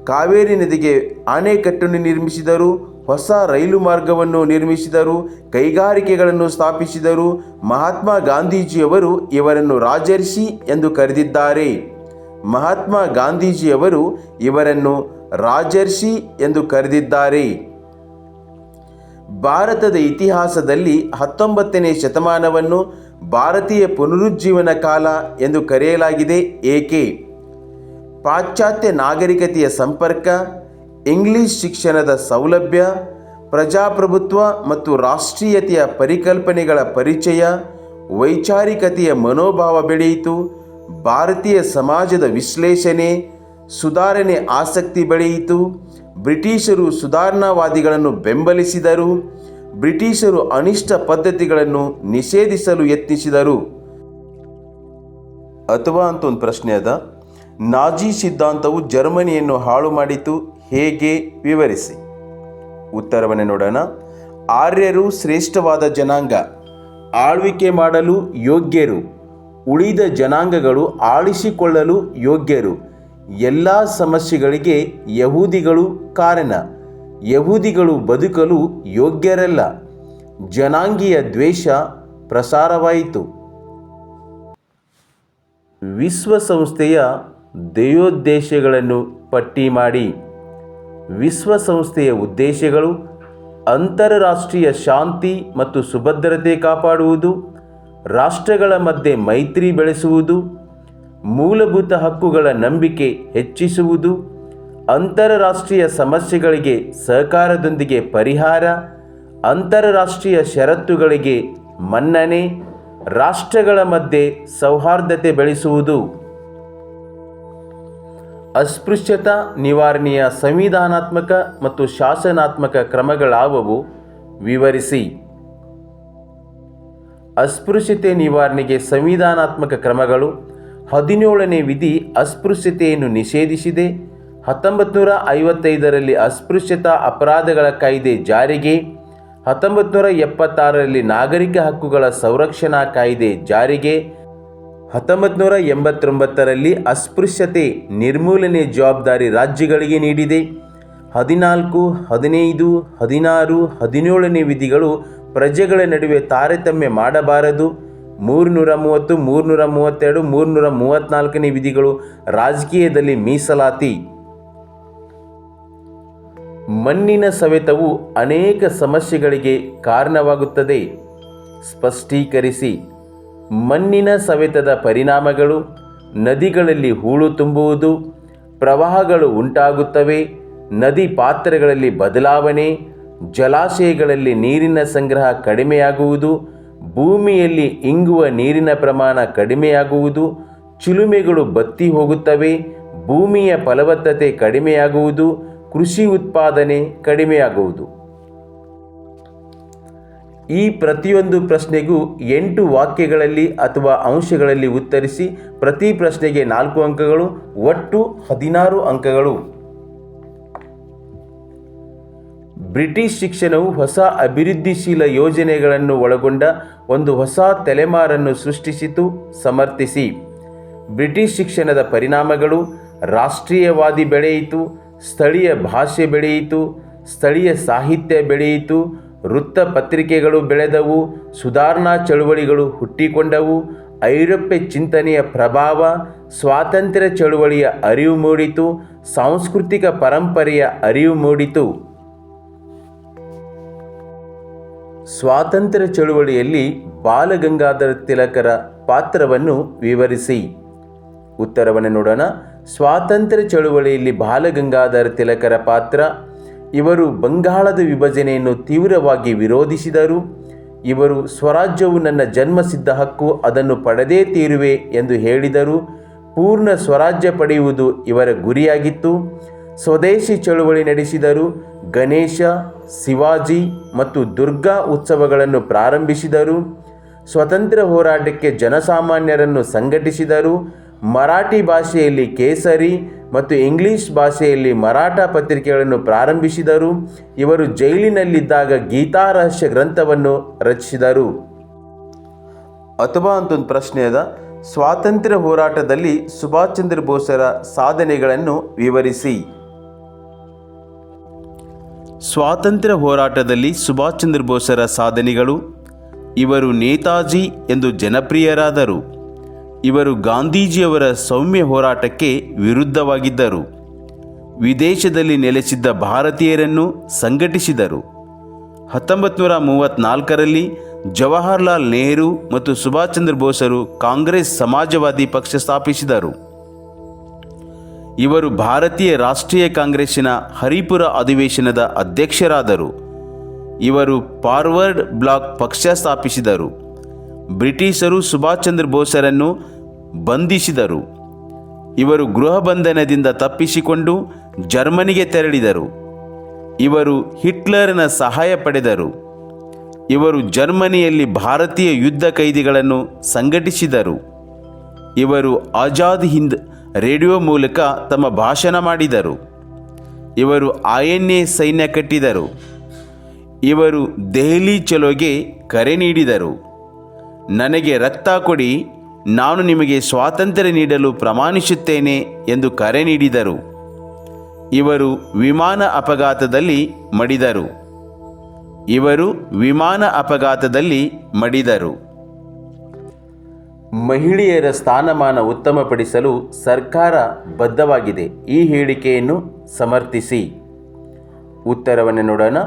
ಕಾವೇರಿ ನದಿಗೆ ಅಣೆಕಟ್ಟನ್ನು ನಿರ್ಮಿಸಿದರು ಹೊಸ ರೈಲು ಮಾರ್ಗವನ್ನು ನಿರ್ಮಿಸಿದರು, ಕೈಗಾರಿಕೆಗಳನ್ನು ಸ್ಥಾಪಿಸಿದರು. ಮಹಾತ್ಮ ಗಾಂಧೀಜಿಯವರು ಇವರನ್ನು ರಾಜರ್ಷಿ ಎಂದು ಕರೆದಿದ್ದಾರೆ. ಮಹಾತ್ಮ ಗಾಂಧೀಜಿಯವರು ಇವರನ್ನು ರಾಜರ್ಷಿ ಎಂದು ಕರೆದಿದ್ದಾರೆ. ಭಾರತದ ಇತಿಹಾಸದಲ್ಲಿ ಹತ್ತೊಂಬತ್ತನೇ ಶತಮಾನವನ್ನು ಭಾರತೀಯ ಪುನರುಜ್ಜೀವನ ಕಾಲ ಎಂದು ಕರೆಯಲಾಗಿದೆ. ಏಕೆ? ಪಾಶ್ಚಾತ್ಯ ನಾಗರಿಕತೆಯ ಸಂಪರ್ಕ ಇಂಗ್ಲಿಷ್ ಶಿಕ್ಷಣದ ಸೌಲಭ್ಯ, ಪ್ರಜಾಪ್ರಭುತ್ವ ಮತ್ತು ರಾಷ್ಟ್ರೀಯತೆಯ ಪರಿಕಲ್ಪನೆಗಳ ಪರಿಚಯ, ವೈಚಾರಿಕತೆಯ ಮನೋಭಾವ ಬೆಳೆಯಿತು, ಭಾರತೀಯ ಸಮಾಜದ ವಿಶ್ಲೇಷಣೆ, ಸುಧಾರಣೆ ಆಸಕ್ತಿ ಬೆಳೆಯಿತು, ಬ್ರಿಟಿಷರು ಸುಧಾರಣಾವಾದಿಗಳನ್ನು ಬೆಂಬಲಿಸಿದರು, ಬ್ರಿಟಿಷರು ಅನಿಷ್ಟ ಪದ್ಧತಿಗಳನ್ನು ನಿಷೇಧಿಸಲು ಯತ್ನಿಸಿದರು. ಅಥವಾ ಅಂತ ಒಂದು ಪ್ರಶ್ನೆ ಅದ. ನಾಜಿ ಸಿದ್ಧಾಂತವು ಜರ್ಮನಿಯನ್ನು ಹಾಳು ಮಾಡಿತು. ಹೇಗೆ? ವಿವರಿಸಿ. ಉತ್ತರವನ್ನು ನೋಡೋಣ. ಆರ್ಯರು ಶ್ರೇಷ್ಠವಾದ ಜನಾಂಗ. ಆಳ್ವಿಕೆ ಮಾಡಲು ಯೋಗ್ಯರು. ಉಳಿದ ಜನಾಂಗಗಳು ಆಳಿಸಿಕೊಳ್ಳಲು ಯೋಗ್ಯರು. ಎಲ್ಲ ಸಮಸ್ಯೆಗಳಿಗೆ ಯಹೂದಿಗಳು ಕಾರಣ. ಯಹೂದಿಗಳು ಬದುಕಲು ಯೋಗ್ಯರಲ್ಲ. ಜನಾಂಗೀಯ ದ್ವೇಷ ಪ್ರಸಾರವಾಯಿತು. ವಿಶ್ವಸಂಸ್ಥೆಯ ಧ್ಯೇಯೋದ್ದೇಶಗಳನ್ನು ಪಟ್ಟಿ ಮಾಡಿ ವಿಶ್ವಸಂಸ್ಥೆಯ ಉದ್ದೇಶಗಳು, ಅಂತಾರಾಷ್ಟ್ರೀಯ ಶಾಂತಿ ಮತ್ತು ಸುಭದ್ರತೆ ಕಾಪಾಡುವುದು, ರಾಷ್ಟ್ರಗಳ ಮಧ್ಯೆ ಮೈತ್ರಿ ಬೆಳೆಸುವುದು, ಮೂಲಭೂತ ಹಕ್ಕುಗಳ ನಂಬಿಕೆ ಹೆಚ್ಚಿಸುವುದು, ಅಂತಾರಾಷ್ಟ್ರೀಯ ಸಮಸ್ಯೆಗಳಿಗೆ ಸಹಕಾರದೊಂದಿಗೆ ಪರಿಹಾರ, ಅಂತಾರಾಷ್ಟ್ರೀಯ ಷರತ್ತುಗಳಿಗೆ ಮನ್ನಣೆ, ರಾಷ್ಟ್ರಗಳ ಮಧ್ಯೆ ಸೌಹಾರ್ದತೆ ಬೆಳೆಸುವುದು. ಅಸ್ಪೃಶ್ಯತಾ, ನಿವಾರಣೆಯ ಸಂವಿಧಾನಾತ್ಮಕ ಮತ್ತು ಶಾಸನಾತ್ಮಕ ಕ್ರಮಗಳಾವವು? ವಿವರಿಸಿ. ಅಸ್ಪೃಶ್ಯತೆ ನಿವಾರಣೆಗೆ ಸಂವಿಧಾನಾತ್ಮಕ ಕ್ರಮಗಳು. ಹದಿನೇಳನೇ ವಿಧಿ ಅಸ್ಪೃಶ್ಯತೆಯನ್ನು ನಿಷೇಧಿಸಿದೆ. ಹತ್ತೊಂಬತ್ತು ನೂರ ಐವತ್ತೈದರಲ್ಲಿ ಅಸ್ಪೃಶ್ಯತಾ ಅಪರಾಧಗಳ ಕಾಯ್ದೆ ಜಾರಿಗೆ. ಹತ್ತೊಂಬತ್ತು ನೂರ ಎಪ್ಪತ್ತಾರರಲ್ಲಿ ನಾಗರಿಕ ಹಕ್ಕುಗಳ ಸಂರಕ್ಷಣಾ ಕಾಯ್ದೆ ಜಾರಿಗೆ. ಹತ್ತೊಂಬತ್ತು ನೂರ ಎಂಬತ್ತೊಂಬತ್ತರಲ್ಲಿ ಅಸ್ಪೃಶ್ಯತೆ ನಿರ್ಮೂಲನೆ ಜವಾಬ್ದಾರಿ ರಾಜ್ಯಗಳಿಗೆ ನೀಡಿದೆ. ಹದಿನಾಲ್ಕು, ಹದಿನೈದು, ಹದಿನಾರು, ಹದಿನೇಳನೇ ವಿಧಿಗಳು ಪ್ರಜೆಗಳ ನಡುವೆ ತಾರತಮ್ಯ ಮಾಡಬಾರದು. ಮೂರುನೂರ ಮೂವತ್ತು, ಮೂರುನೂರ ಮೂವತ್ತೆರಡು, ಮೂರುನೂರ ಮೂವತ್ತ್ನಾಲ್ಕನೇ ವಿಧಿಗಳು ರಾಜಕೀಯದಲ್ಲಿ ಮೀಸಲಾತಿ. ಮಣ್ಣಿನ ಸವೆತವು ಅನೇಕ ಸಮಸ್ಯೆಗಳಿಗೆ ಕಾರಣವಾಗುತ್ತದೆ. ಸ್ಪಷ್ಟೀಕರಿಸಿ. ಮಣ್ಣಿನ ಸವೆತದ ಪರಿಣಾಮಗಳು, ನದಿಗಳಲ್ಲಿ ಹೂಳು ತುಂಬುವುದು, ಪ್ರವಾಹಗಳು ಉಂಟಾಗುತ್ತವೆ, ನದಿ ಪಾತ್ರಗಳಲ್ಲಿ ಬದಲಾವಣೆ, ಜಲಾಶಯಗಳಲ್ಲಿ ನೀರಿನ ಸಂಗ್ರಹ ಕಡಿಮೆಯಾಗುವುದು, ಭೂಮಿಯಲ್ಲಿ ಇಂಗುವ ನೀರಿನ ಪ್ರಮಾಣ ಕಡಿಮೆಯಾಗುವುದು, ಚಿಲುಮೆಗಳು ಬತ್ತಿ ಹೋಗುತ್ತವೆ, ಭೂಮಿಯ ಫಲವತ್ತತೆ ಕಡಿಮೆಯಾಗುವುದು, ಕೃಷಿ ಉತ್ಪಾದನೆ ಕಡಿಮೆಯಾಗುವುದು. ಈ ಪ್ರತಿಯೊಂದು ಪ್ರಶ್ನೆಗೂ ಎಂಟು ವಾಕ್ಯಗಳಲ್ಲಿ ಅಥವಾ ಅಂಶಗಳಲ್ಲಿ ಉತ್ತರಿಸಿ ಪ್ರತಿ ಪ್ರಶ್ನೆಗೆ ನಾಲ್ಕು ಅಂಕಗಳು, ಒಟ್ಟು ಹದಿನಾರು ಅಂಕಗಳು. ಬ್ರಿಟಿಷ್ ಶಿಕ್ಷಣವು ಹೊಸ ಅಭಿವೃದ್ಧಿಶೀಲ ಯೋಜನೆಗಳನ್ನು ಒಳಗೊಂಡ ಒಂದು ಹೊಸ ತಲೆಮಾರನ್ನು ಸೃಷ್ಟಿಸಿತು, ಸಮರ್ಥಿಸಿ. ಬ್ರಿಟಿಷ್ ಶಿಕ್ಷಣದ ಪರಿಣಾಮಗಳು, ರಾಷ್ಟ್ರೀಯವಾದಿ ಬೆಳೆಯಿತು, ಸ್ಥಳೀಯ ಭಾಷೆ ಬೆಳೆಯಿತು, ಸ್ಥಳೀಯ ಸಾಹಿತ್ಯ ಬೆಳೆಯಿತು ವೃತ್ತಪತ್ರಿಕೆಗಳು ಬೆಳೆದವು, ಸುಧಾರಣಾ ಚಳುವಳಿಗಳು ಹುಟ್ಟಿಕೊಂಡವು, ಐರೋಪ್ಯ ಚಿಂತನೆಯ ಪ್ರಭಾವ, ಸ್ವಾತಂತ್ರ್ಯ ಚಳುವಳಿಯ ಅರಿವು ಮೂಡಿತು, ಸಾಂಸ್ಕೃತಿಕ ಪರಂಪರೆಯ ಅರಿವು ಮೂಡಿತು. ಸ್ವಾತಂತ್ರ್ಯ ಚಳುವಳಿಯಲ್ಲಿ ಬಾಲಗಂಗಾಧರ ತಿಲಕರ ಪಾತ್ರವನ್ನು ವಿವರಿಸಿ. ಉತ್ತರವನ್ನು ನೋಡೋಣ. ಸ್ವಾತಂತ್ರ್ಯ ಚಳುವಳಿಯಲ್ಲಿ ಬಾಲಗಂಗಾಧರ ತಿಲಕರ ಪಾತ್ರ ಇವರು ಬಂಗಾಳದ ವಿಭಜನೆಯನ್ನು ತೀವ್ರವಾಗಿ ವಿರೋಧಿಸಿದರು. ಇವರು ಸ್ವರಾಜ್ಯವು ನನ್ನ ಜನ್ಮಸಿದ್ಧ ಹಕ್ಕು, ಅದನ್ನು ಪಡೆದೇ ತೀರುವೆ ಎಂದು ಹೇಳಿದರು. ಪೂರ್ಣ ಸ್ವರಾಜ್ಯ ಪಡೆಯುವುದು ಇವರ ಗುರಿಯಾಗಿತ್ತು. ಸ್ವದೇಶಿ ಚಳುವಳಿ ನಡೆಸಿದರು. ಗಣೇಶ, ಶಿವಾಜಿ ಮತ್ತು ದುರ್ಗಾ ಉತ್ಸವಗಳನ್ನು ಪ್ರಾರಂಭಿಸಿದರು. ಸ್ವತಂತ್ರ ಹೋರಾಟಕ್ಕೆ ಜನಸಾಮಾನ್ಯರನ್ನು ಸಂಘಟಿಸಿದರು. ಮರಾಠಿ ಭಾಷೆಯಲ್ಲಿ ಕೇಸರಿ ಮತ್ತು ಇಂಗ್ಲಿಷ್ ಭಾಷೆಯಲ್ಲಿ ಮರಾಠ ಪತ್ರಿಕೆಗಳನ್ನು ಪ್ರಾರಂಭಿಸಿದರು. ಇವರು ಜೈಲಿನಲ್ಲಿದ್ದಾಗ ಗೀತಾರಹಸ್ಯ ಗ್ರಂಥವನ್ನು ರಚಿಸಿದರು. ಅಥವಾ ಅಂತೊಂದು ಪ್ರಶ್ನೆ ಅದ. ಸ್ವಾತಂತ್ರ್ಯ ಹೋರಾಟದಲ್ಲಿ ಸುಭಾಷ್ ಚಂದ್ರ ಬೋಸರ ಸಾಧನೆಗಳನ್ನು ವಿವರಿಸಿ. ಸ್ವಾತಂತ್ರ್ಯ ಹೋರಾಟದಲ್ಲಿ ಸುಭಾಷ್ ಚಂದ್ರ ಬೋಸರ ಸಾಧನೆಗಳು. ಇವರು ನೇತಾಜಿ ಎಂದು ಜನಪ್ರಿಯರಾದರು. ಇವರು ಗಾಂಧೀಜಿಯವರ ಸೌಮ್ಯ ಹೋರಾಟಕ್ಕೆ ವಿರುದ್ಧವಾಗಿದ್ದರು. ವಿದೇಶದಲ್ಲಿ ನೆಲೆಸಿದ್ದ ಭಾರತೀಯರನ್ನು ಸಂಘಟಿಸಿದರು. ಹತ್ತೊಂಬತ್ತು ನೂರ ಮೂವತ್ತ್ನಾಲ್ಕರಲ್ಲಿ ಜವಾಹರ್ಲಾಲ್ ನೆಹರು ಮತ್ತು ಸುಭಾಷ್ ಚಂದ್ರ ಬೋಸರು ಕಾಂಗ್ರೆಸ್ ಸಮಾಜವಾದಿ ಪಕ್ಷ ಸ್ಥಾಪಿಸಿದರು. ಇವರು ಭಾರತೀಯ ರಾಷ್ಟ್ರೀಯ ಕಾಂಗ್ರೆಸ್ಸಿನ ಹರಿಪುರ ಅಧಿವೇಶನದ ಅಧ್ಯಕ್ಷರಾದರು. ಇವರು ಫಾರ್ವರ್ಡ್ ಬ್ಲಾಕ್ ಪಕ್ಷ ಸ್ಥಾಪಿಸಿದರು. ಬ್ರಿಟಿಷರು ಸುಭಾಷ್ ಚಂದ್ರ ಬೋಸರನ್ನು ಬಂಧಿಸಿದರು. ಇವರು ಗೃಹ ಬಂಧನದಿಂದ ತಪ್ಪಿಸಿಕೊಂಡು ಜರ್ಮನಿಗೆ ತೆರಳಿದರು. ಇವರು ಹಿಟ್ಲರ್ನ ಸಹಾಯ ಪಡೆದರು. ಇವರು ಜರ್ಮನಿಯಲ್ಲಿ ಭಾರತೀಯ ಯುದ್ಧ ಕೈದಿಗಳನ್ನು ಸಂಘಟಿಸಿದರು. ಇವರು ಆಜಾದ್ ಹಿಂದ್ ರೇಡಿಯೋ ಮೂಲಕ ತಮ್ಮ ಭಾಷಣ ಮಾಡಿದರು. ಇವರು ಐ ಎ ಸೈನ್ಯ ಕಟ್ಟಿದರು. ಇವರು ದೆಹಲಿ ಚಲೋಗೆ ಕರೆ ನೀಡಿದರು. ನನಗೆ ರಕ್ತ ಕೊಡಿ, ನಾನು ನಿಮಗೆ ಸ್ವಾತಂತ್ರ್ಯ ನೀಡಲು ಪ್ರಮಾಣಿಸುತ್ತೇನೆ ಎಂದು ಕರೆ ನೀಡಿದರು. ಇವರು ವಿಮಾನ ಅಪಘಾತದಲ್ಲಿ ಮಡಿದರು. ಇವರು ವಿಮಾನ ಅಪಘಾತದಲ್ಲಿ ಮಡಿದರು. ಮಹಿಳೆಯರ ಸ್ಥಾನಮಾನ ಉತ್ತಮಪಡಿಸಲು ಸರ್ಕಾರ ಬದ್ಧವಾಗಿದೆ. ಈ ಹೇಳಿಕೆಯನ್ನು ಸಮರ್ಥಿಸಿ. ಉತ್ತರವನ್ನು ನೋಡೋಣ.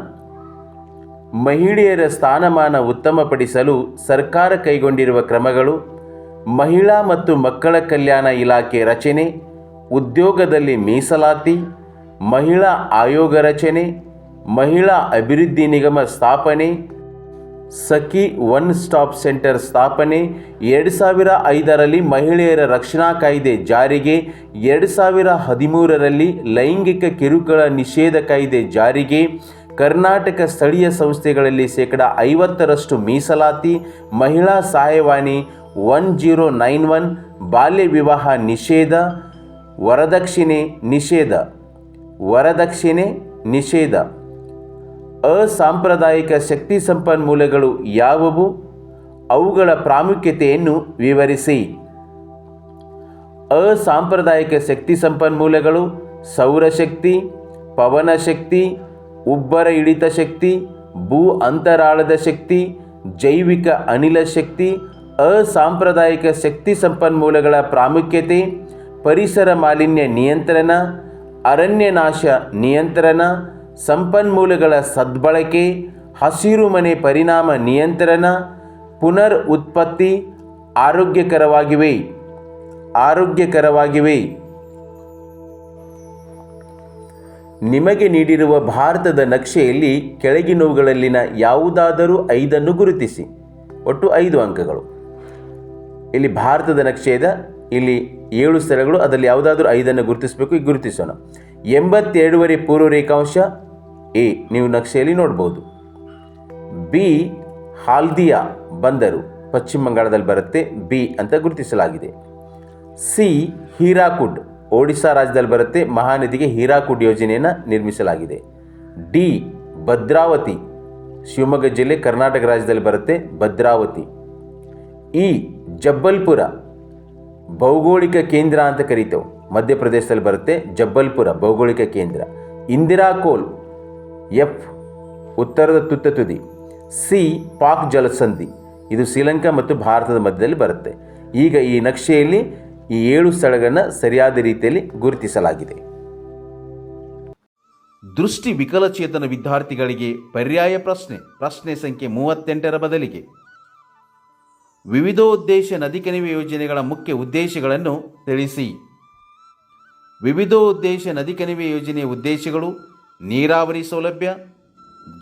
ಮಹಿಳೆಯರ ಸ್ಥಾನಮಾನ ಉತ್ತಮಪಡಿಸಲು ಸರ್ಕಾರ ಕೈಗೊಂಡಿರುವ ಕ್ರಮಗಳು, ಮಹಿಳಾ ಮತ್ತು ಮಕ್ಕಳ ಕಲ್ಯಾಣ ಇಲಾಖೆ ರಚನೆ, ಉದ್ಯೋಗದಲ್ಲಿ ಮೀಸಲಾತಿ, ಮಹಿಳಾ ಆಯೋಗ ರಚನೆ, ಮಹಿಳಾ ಅಭಿವೃದ್ಧಿ ನಿಗಮ ಸ್ಥಾಪನೆ, ಸಖಿ ಒನ್ ಸ್ಟಾಪ್ ಸೆಂಟರ್ ಸ್ಥಾಪನೆ, ಎರಡು ಸಾವಿರ ಐದರಲ್ಲಿ ಮಹಿಳೆಯರ ರಕ್ಷಣಾ ಕಾಯ್ದೆ ಜಾರಿಗೆ, ಎರಡು ಸಾವಿರ ಹದಿಮೂರರಲ್ಲಿ ಲೈಂಗಿಕ ಕಿರುಕುಳ ನಿಷೇಧ ಕಾಯ್ದೆ ಜಾರಿಗೆ ಕರ್ನಾಟಕ ಸ್ಥಳೀಯ ಸಂಸ್ಥೆಗಳಲ್ಲಿ ಶೇಕಡ ಐವತ್ತರಷ್ಟು ಮೀಸಲಾತಿ, ಮಹಿಳಾ ಸಹಾಯವಾಣಿ ಒನ್ ಜೀರೋ ನೈನ್ ಒನ್, ಬಾಲ್ಯ ವಿವಾಹ ನಿಷೇಧ, ವರದಕ್ಷಿಣೆ ನಿಷೇಧ ವರದಕ್ಷಿಣೆ ನಿಷೇಧ. ಅಸಾಂಪ್ರದಾಯಿಕ ಶಕ್ತಿ ಸಂಪನ್ಮೂಲಗಳು ಯಾವುವು? ಅವುಗಳ ಪ್ರಾಮುಖ್ಯತೆಯನ್ನು ವಿವರಿಸಿ. ಅಸಾಂಪ್ರದಾಯಿಕ ಶಕ್ತಿ ಸಂಪನ್ಮೂಲಗಳು ಸೌರಶಕ್ತಿ ಪವನ ಶಕ್ತಿ ಉಬ್ಬರ ಹಿಡಿತ ಶಕ್ತಿ, ಭೂ ಅಂತರಾಳದ ಶಕ್ತಿ, ಜೈವಿಕ ಅನಿಲ ಶಕ್ತಿ, ಅಸಾಂಪ್ರದಾಯಿಕ ಶಕ್ತಿ ಸಂಪನ್ಮೂಲಗಳ ಪ್ರಾಮುಖ್ಯತೆ, ಪರಿಸರ ಮಾಲಿನ್ಯ ನಿಯಂತ್ರಣ, ಅರಣ್ಯನಾಶ ನಿಯಂತ್ರಣ, ಸಂಪನ್ಮೂಲಗಳ ಸದ್ಬಳಕೆ ಹಸಿರುಮನೆ ಪರಿಣಾಮ ನಿಯಂತ್ರಣ ಪುನರ್ ಉತ್ಪತ್ತಿ ಆರೋಗ್ಯಕರವಾಗಿವೆ. ಆರೋಗ್ಯಕರವಾಗಿವೆ. ನಿಮಗೆ ನೀಡಿರುವ ಭಾರತದ ನಕ್ಷೆಯಲ್ಲಿ ಕೆಳಗಿನವುಗಳಲ್ಲಿನ ಯಾವುದಾದರೂ ಐದನ್ನು ಗುರುತಿಸಿ. ಒಟ್ಟು ಐದು ಅಂಕಗಳು. ಇಲ್ಲಿ ಭಾರತದ ನಕ್ಷೆಯದ ಇಲ್ಲಿ ಏಳು ಸ್ಥಳಗಳು. ಅದರಲ್ಲಿ ಯಾವುದಾದರೂ ಐದನ್ನು ಗುರುತಿಸಬೇಕು, ಈಗ ಗುರುತಿಸೋಣ. ಎಂಬತ್ತೆರಡುವರೆ ಪೂರ್ವ ರೇಖಾಂಶ ಎ, ನೀವು ನಕ್ಷೆಯಲ್ಲಿ ನೋಡ್ಬೋದು. ಬಿ, ಹಾಲ್ದಿಯಾ ಬಂದರು. ಪಶ್ಚಿಮ ಬಂಗಾಳದಲ್ಲಿ ಬರುತ್ತೆ. ಬಿ ಅಂತ ಗುರುತಿಸಲಾಗಿದೆ. ಸಿ, ಹೀರಾಕುಡ್. ಒಡಿಶಾ ರಾಜ್ಯದಲ್ಲಿ ಬರುತ್ತೆ ಮಹಾನದಿಗೆ ಹೀರಾಕುಡ್ ಯೋಜನೆಯನ್ನು ನಿರ್ಮಿಸಲಾಗಿದೆ. ಡಿ. ಭದ್ರಾವತಿ, ಶಿವಮೊಗ್ಗ ಜಿಲ್ಲೆ ಕರ್ನಾಟಕ ರಾಜ್ಯದಲ್ಲಿ ಬರುತ್ತೆ ಭದ್ರಾವತಿ. ಇ. ಜಬ್ಬಲ್ಪುರ ಭೌಗೋಳಿಕ ಕೇಂದ್ರ ಅಂತ ಕರೀತೇವೆ. ಮಧ್ಯಪ್ರದೇಶದಲ್ಲಿ ಬರುತ್ತೆ ಜಬ್ಬಲ್ಪುರ ಭೌಗೋಳಿಕ ಕೇಂದ್ರ. ಇಂದಿರಾ ಕೋಲ್, ಎಫ್. ಉತ್ತರದ ತುತ್ತ ತುದಿ. ಸಿ. ಪಾಕ್ ಜಲಸಂಧಿ. ಇದು ಶ್ರೀಲಂಕಾ ಮತ್ತು ಭಾರತದ ಮಧ್ಯದಲ್ಲಿ ಬರುತ್ತೆ. ಈಗ ಈ ನಕ್ಷೆಯಲ್ಲಿ ಈ ಏಳು ಸ್ಥಳಗಳನ್ನು ಸರಿಯಾದ ರೀತಿಯಲ್ಲಿ ಗುರುತಿಸಲಾಗಿದೆ. ದೃಷ್ಟಿ ವಿಕಲಚೇತನ ವಿದ್ಯಾರ್ಥಿಗಳಿಗೆ ಪರ್ಯಾಯ ಪ್ರಶ್ನೆ. ಪ್ರಶ್ನೆ ಸಂಖ್ಯೆ ಮೂವತ್ತೆಂಟರ ಬದಲಿಗೆ. ವಿವಿಧೋದ್ದೇಶ ನದಿ ಕಣಿವೆ ಯೋಜನೆಗಳ ಮುಖ್ಯ ಉದ್ದೇಶಗಳನ್ನು ತಿಳಿಸಿ. ವಿವಿಧೋದ್ದೇಶ ನದಿ ಕಣಿವೆ ಯೋಜನೆಯ ಉದ್ದೇಶಗಳು ನೀರಾವರಿ ಸೌಲಭ್ಯ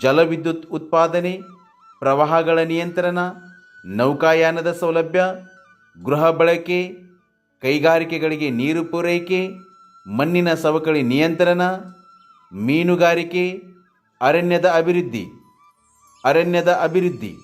ಜಲವಿದ್ಯುತ್ ಉತ್ಪಾದನೆ, ಪ್ರವಾಹಗಳ ನಿಯಂತ್ರಣ, ನೌಕಾಯಾನದ ಸೌಲಭ್ಯ, ಗೃಹ ಬಳಕೆ ಕೈಗಾರಿಕೆಗಳಿಗೆ ನೀರು ಪೂರೈಕೆ ಮಣ್ಣಿನ ಸವಕಳಿ ನಿಯಂತ್ರಣ ಮೀನುಗಾರಿಕೆ ಅರಣ್ಯದ ಅಭಿವೃದ್ಧಿ. ಅರಣ್ಯದ ಅಭಿವೃದ್ಧಿ.